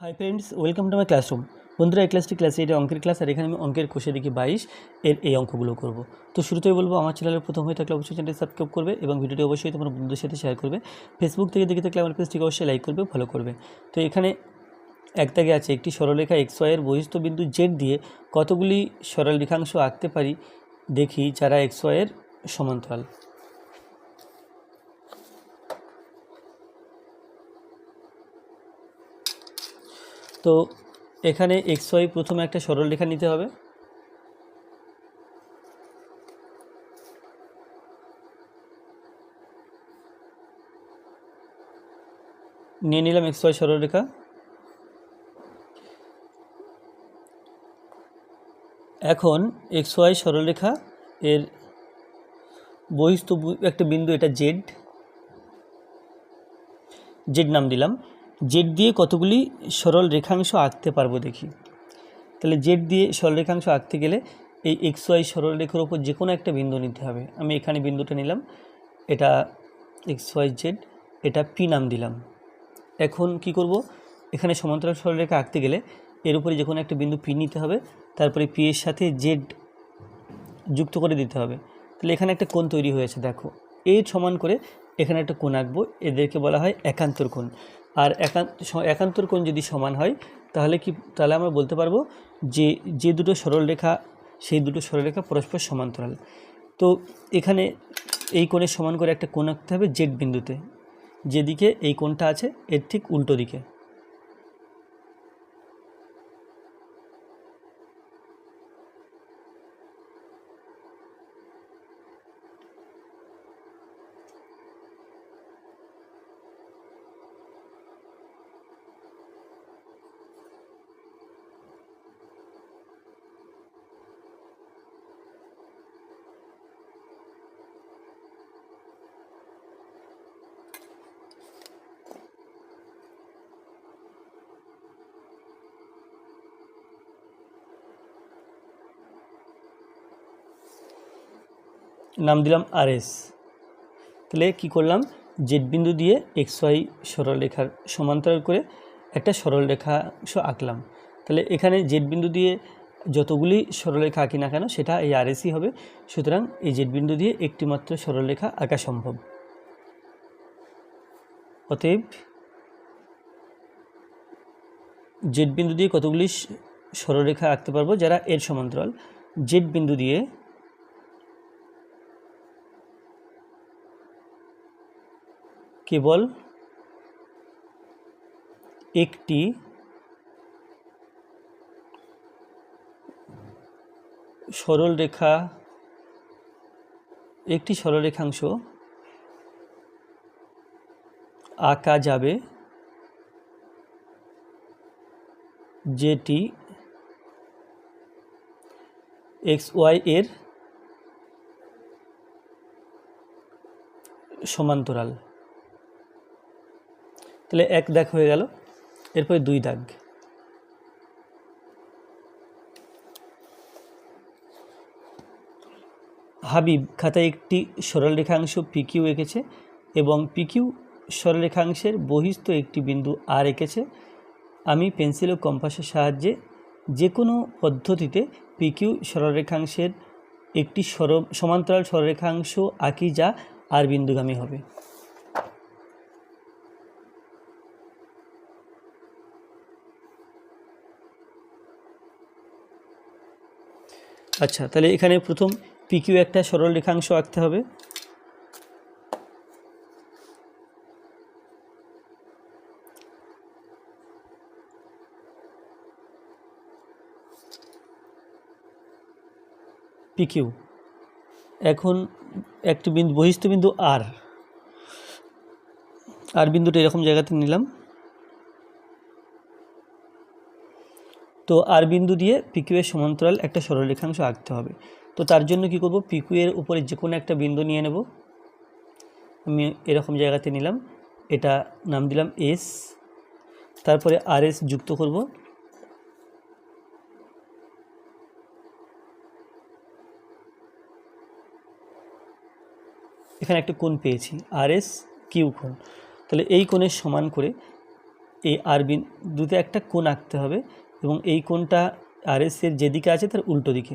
Hi friends welcome to my classroom বন্ধুরা, এই ক্লাসটি ক্লাস এইটে অঙ্কের ক্লাস আর এখানে আমি অঙ্কের কোষে দেখি বাইশ এর এই অঙ্কগুলো করব। তো শুরুতেই বলব, আমার চ্যানেলের প্রথম হয়ে থাকলে অবশ্যই চ্যানেলটি সাবস্ক্রাইব করবে এবং ভিডিওটি অবশ্যই তোমার বন্ধুদের সাথে শেয়ার করবে। ফেসবুক থেকে দেখে থাকলে আমার পেজটিকে অবশ্যই লাইক করবে ফলো করবে। তো এখানে এক দাগে আছে, একটি সরলরেখা এক্স ওয়াইয়ের বহিস্থ বিন্দু জেড দিয়ে কতগুলি সরল রেখাংশ আঁকতে পারি দেখি যারা এক্স ওয়াইয়ের সমান্তরাল। তো এখানে এক্স ওয়াই প্রথমে একটা সরল রেখা নিতে হবে। নিয়ে নিলাম এক্স ওয়াই সরল রেখা। এখন এক্স ওয়াই সরলরেখা এর বহিস্থ একটা বিন্দু, এটা জেড জেড নাম দিলাম। জেড দিয়ে কতগুলি সরল রেখাংশ আঁকতে পারব দেখি। তাহলে জেড দিয়ে সরল রেখাংশ আঁকতে গেলে এই এক্স ওয়াই সরল রেখার উপর যে কোনো একটা বিন্দু নিতে হবে। আমি এখানে বিন্দুটা নিলাম, এটা এক্স ওয়াই জেড, এটা পি নাম দিলাম। এখন কি করব? এখানে সমান্তরাল সরলরেখা আঁকতে গেলে এর উপরে যে কোনো একটা বিন্দু পি নিতে হবে, তারপরে পি এর সাথে জেড যুক্ত করে দিতে হবে। তাহলে এখানে একটা কোণ তৈরি হয়েছে, দেখো। এর সমান করে এখানে একটা কোণ আঁকবো, এদেরকে বলা হয় একান্তর কোণ। আর একান্ত একান্তর কোণ যদি সমান হয়, তাহলে কি, তাহলে আমরা বলতে পারব যে যে দুটো সরলরেখা সেই দুটো সরলরেখা পরস্পর সমান্তরাল। তো এখানে এই কোণের সমান করে একটা কোণ আঁকতে হবে জেড বিন্দুতে। যেদিকে এই কোণটা আছে, এর ঠিক উল্টো দিকে। নাম দিলাম আর এস তাহলে কী করলাম? জেড বিন্দু দিয়ে এক্স ওয়াই সরলরেখার সমান্তরাল করে একটা সরলরেখাংশ আঁকলাম। তাহলে এখানে জেড বিন্দু দিয়ে যতগুলি সরলরেখা আঁকি না কেন, সেটা এই আর এসই হবে। সুতরাং এই জেড বিন্দু দিয়ে একটিমাত্র সরলরেখা আঁকা সম্ভব। অতএব জেড বিন্দু দিয়ে কতগুলি সরলরেখা আঁকতে পারব? যারা এর সমান্তরাল, জেড বিন্দু দিয়ে কেবল একটি সরল রেখা একটি সরল রেখাংশ আঁকা যাবে যেটি এক্স ওয়াই এর সমান্তরাল। তাহলে এক দাগ হয়ে গেল। এরপরে দুই দাগ। হাবিব খাতায় একটি সরলরেখাংশ পিকিউ এঁকেছে এবং পিকিউ সরলরেখাংশের বহিস্থ একটি বিন্দু আর এঁকেছে। আমি পেন্সিল ও কম্পাসের সাহায্যে যে কোনো পদ্ধতিতে পিকিউ সরলরেখাংশের একটি সর সমান্তরাল সরলরেখাংশ আঁকি যা আর বিন্দুগামী হবে। আচ্ছা তাহলে এখানে প্রথম পিকিউ একটা সরল রেখাংশ আঁকতে হবে। পিকিউ এখন একটি বিন্দু বহিস্থ বিন্দু আর আর বিন্দুটা এরকম জায়গাতে নিলাম। তো আর বিন্দু দিয়ে পিকিউ এর সমান্তরাল একটা সরলরেখাংশ আঁকতে হবে। তো তার জন্য কি করব? পিকিউ এর উপরে যে কোনো একটা বিন্দু নিয়ে নেব। আমি এরকম জায়গাতে নিলাম। এটা নাম দিলাম এস তারপরে আর এস যুক্ত করব। এখানে একটা কোণ পেয়েছি। আর এস কিউ কোণ। তাহলে এই কোণের সমান করে এই আর বিন্দুতে একটা কোণ আঁকতে হবে। এবং এই কোণটা এর যেদিকে আছে তার উল্টো দিকে।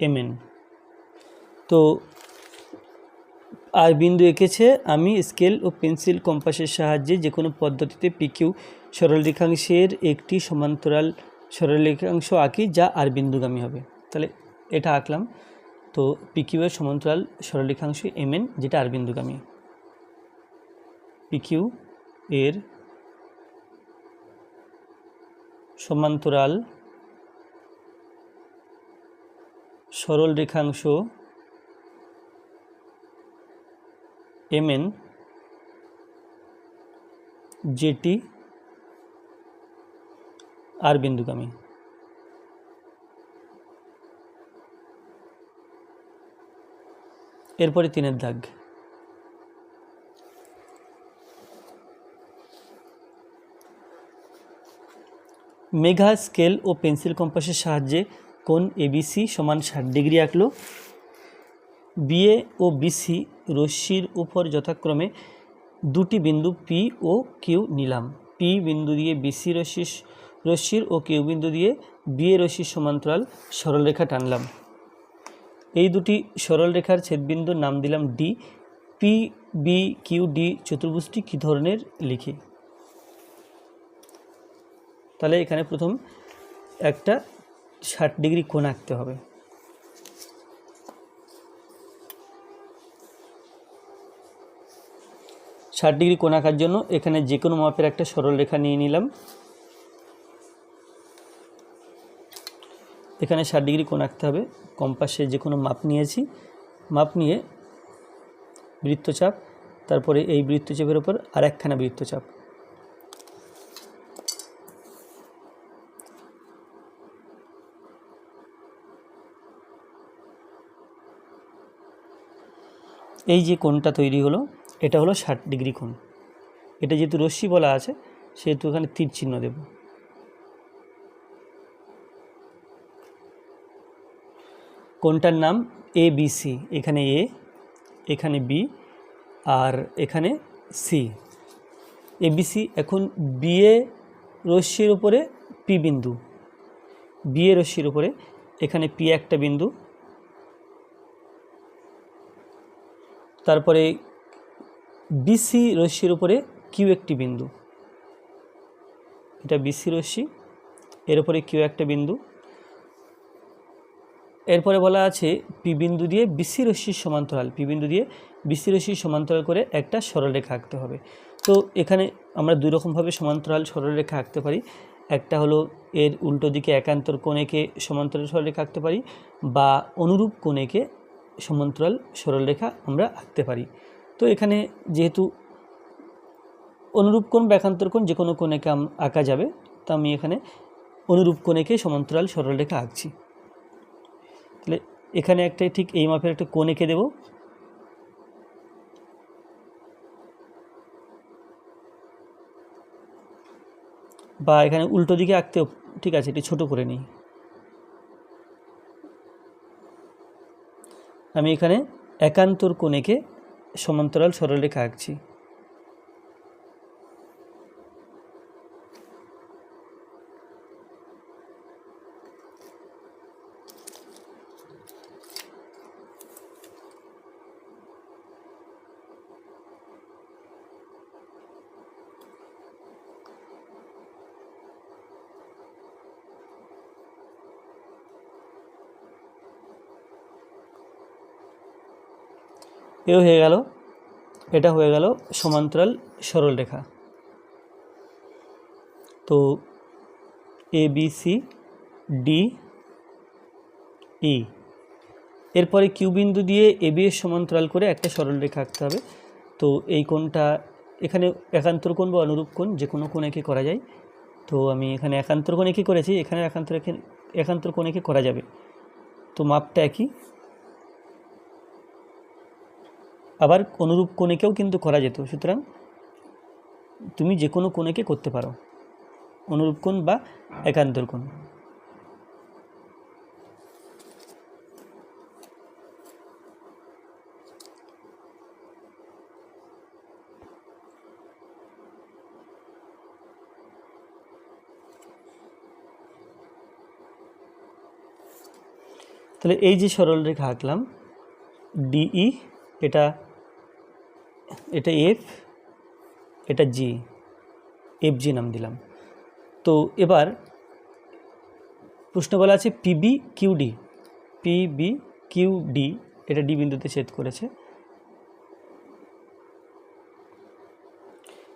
এমএন। তো আর বিন্দু এঁকেছে, আমি স্কেল ও পেন্সিল কম্পাসের সাহায্যে যে কোনো পদ্ধতিতে পিকিউ সরলরেখাংশের একটি সমান্তরাল সরলরেখাংশ আঁকি যা আর বিন্দুগামী হবে। তাহলে এটা আঁকলাম। তো পিকিউ এর সমান্তরাল সরলরেখাংশ এমএন, যেটা আর বিন্দুগামী। পিকিউ এর সমান্তরাল সরল রেখাংশ এমএন যেটি আর বিন্দুগামী। এরপরে তিনের দাগ। মেঘা স্কেল ও পেন্সিল কম্পাসের সাহায্যে কোণ এবিসি সমান ষাট ডিগ্রি আঁকলো? বিএ ও বিসি রশ্মির উপর যথাক্রমে দুটি বিন্দু পি ও কিউ নিলাম। পি বিন্দু দিয়ে বিসি রশ্মি রশ্মির ও কিউ বিন্দু দিয়ে বিএ রশ্মির সমান্তরাল সরলরেখা টানলাম। এই দুটি সরলরেখার ছেদবিন্দুর নাম দিলাম D P B Q D চতুর্ভুজটি কী ধরনের লিখি? তাহলে এখানে প্রথম একটা ষাট ডিগ্রি কোণ আঁকতে হবে। ষাট ডিগ্রি কোণ আঁকার জন্য এখানে যে কোনো মাপের একটা সরল রেখা নিয়ে নিলাম। এখানে ষাট ডিগ্রি কোণ আঁকতে হবে। কম্পাসে যে কোনো মাপ নিয়েছি। মাপ নিয়ে বৃত্তচাপ, তারপরে এই বৃত্তচাপের ওপর আর একখানা বৃত্তচাপ। এই যে কোণটা তৈরি হলো, এটা হলো ষাট ডিগ্রি কোণ। এটা যেহেতু রশ্মি বলা আছে, সেহেতু এখানে তীর চিহ্ন দেব। কোণটার নাম এ বি সি, এখানে এ, এখানে বি, আর এখানে সি। এবিসি এখন বিএ রশ্মির উপরে পি বিন্দু। বিএ রশ্মির উপরে, এখানে পি একটা বিন্দু তারপরে বিসি রশ্মির উপরে কিউ একটি বিন্দু। এটা বিসি রশ্মি, এর উপরে কিউ একটা বিন্দু। এরপরে বলা আছে পি বিন্দু দিয়ে বিসি রশ্মির সমান্তরাল। পি বিন্দু দিয়ে বিসি রশ্মির সমান্তরাল করে একটা সরলরেখা আঁকতে হবে। তো এখানে আমরা দুই রকমভাবে সমান্তরাল সরলরেখা আঁকতে পারি। একটা হলো এর উল্টো দিকে একান্তর কোণেকে সমান্তরাল সরলরেখা আঁকতে পারি বা অনুরূপ কোণেকে সমান্তরাল সরলরেখা আমরা আঁকতে পারি। তো এখানে যেহেতু অনুরূপ কোণ ব্যাকান্তর কোণ যে কোনো কোণেকে আঁকা যাবে, তো আমি এখানে অনুরূপ কোণেকে সমান্তরাল সরলরেখা আঁকছি। তাহলে এখানে একটা ঠিক এই মাপের একটা কোণ এঁকে দেব। বা এখানে উল্টো দিকে আঁকতেও ঠিক আছে এটি ছোট করে নিই। আমি এখানে একান্তর কোণেকে সমান্তরাল সরলরেখা আঁকছি। এও হয়ে গেল, এটা হয়ে গেল সমান্তরাল সরল রেখা। তো A B C D E এরপরে কিউ বিন্দু দিয়ে এবি এর সমান্তরাল করে একটা সরলরেখা আঁকতে হবে। তো এই কোণটা এখানে একান্তর কোণ বা অনুরূপ কোণ, যে কোনো কোণ এঁকে করা যায়। তো আমি এখানে একান্তর কোণ এঁকে করেছি, এখানে একান্তর এঁকে- একান্তর কোণ এঁকে করা যাবে। তো মাপটা একই। আবার অনুরূপ কোণেকেও কিন্তু করা যেত। সুতরাং তুমি যে কোনো কোণেকে করতে পারো। অনুরূপ কোণ বা একান্তর কোণ। তাহলে এই যে সরলরেখা আঁকলাম, ডিই এটা এটা এফ এটা জি এফ জি নাম দিলাম। তো এবার প্রশ্ন বলা আছে পিবি কিউডি পিবি কিউডি এটা ডি বিন্দুতে ছেদ করেছে।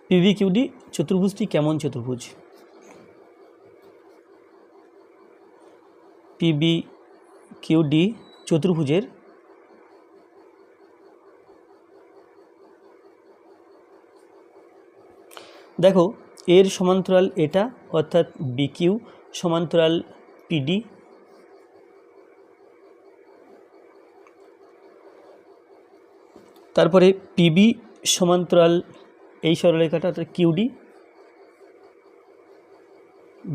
পিবি কিউডি চতুর্ভুজটি কেমন চতুর্ভুজ? পিবি কিউডি চতুর্ভুজের দেখো, এর সমান্তরাল এটা, অর্থাৎ বিকিউ সমান্তরাল পিডি তারপরে পিবি সমান্তরাল এই সরলরেখাটা, অর্থাৎ কিউডি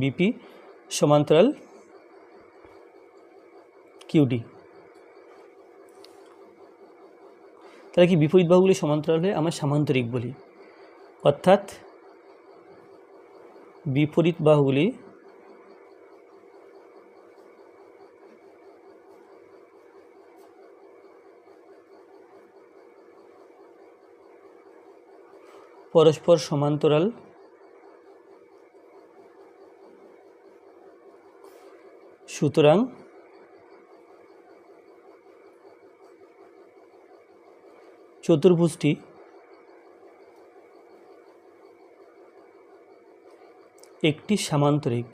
বিপি সমান্তরাল কিউডি তাহলে কি বিপরীত বাহুগুলি সমান্তরাল হলে আমরা সামান্তরিক বলি? অর্থাৎ বিপরীত বাহুগুলি পরস্পর সমান্তরাল সুতরাং চতুর্ভুজটি একটি সামান্তরিক।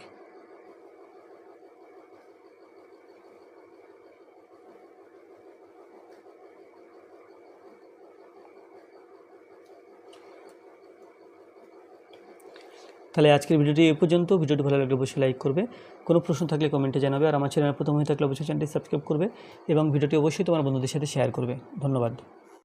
তাহলে আজকের ভিডিওটি এ পর্যন্ত। ভিডিওটি ভালো লাগলে অবশ্যই লাইক করবে। কোনো প্রশ্ন থাকলে কমেন্টে জানাবে আর আমার চ্যানেল প্রথম হয়ে থাকলে অবশ্যই চ্যানেলটি সাবস্ক্রাইব করবে এবং ভিডিওটি অবশ্যই তোমার বন্ধুদের সাথে শেয়ার করবে। ধন্যবাদ।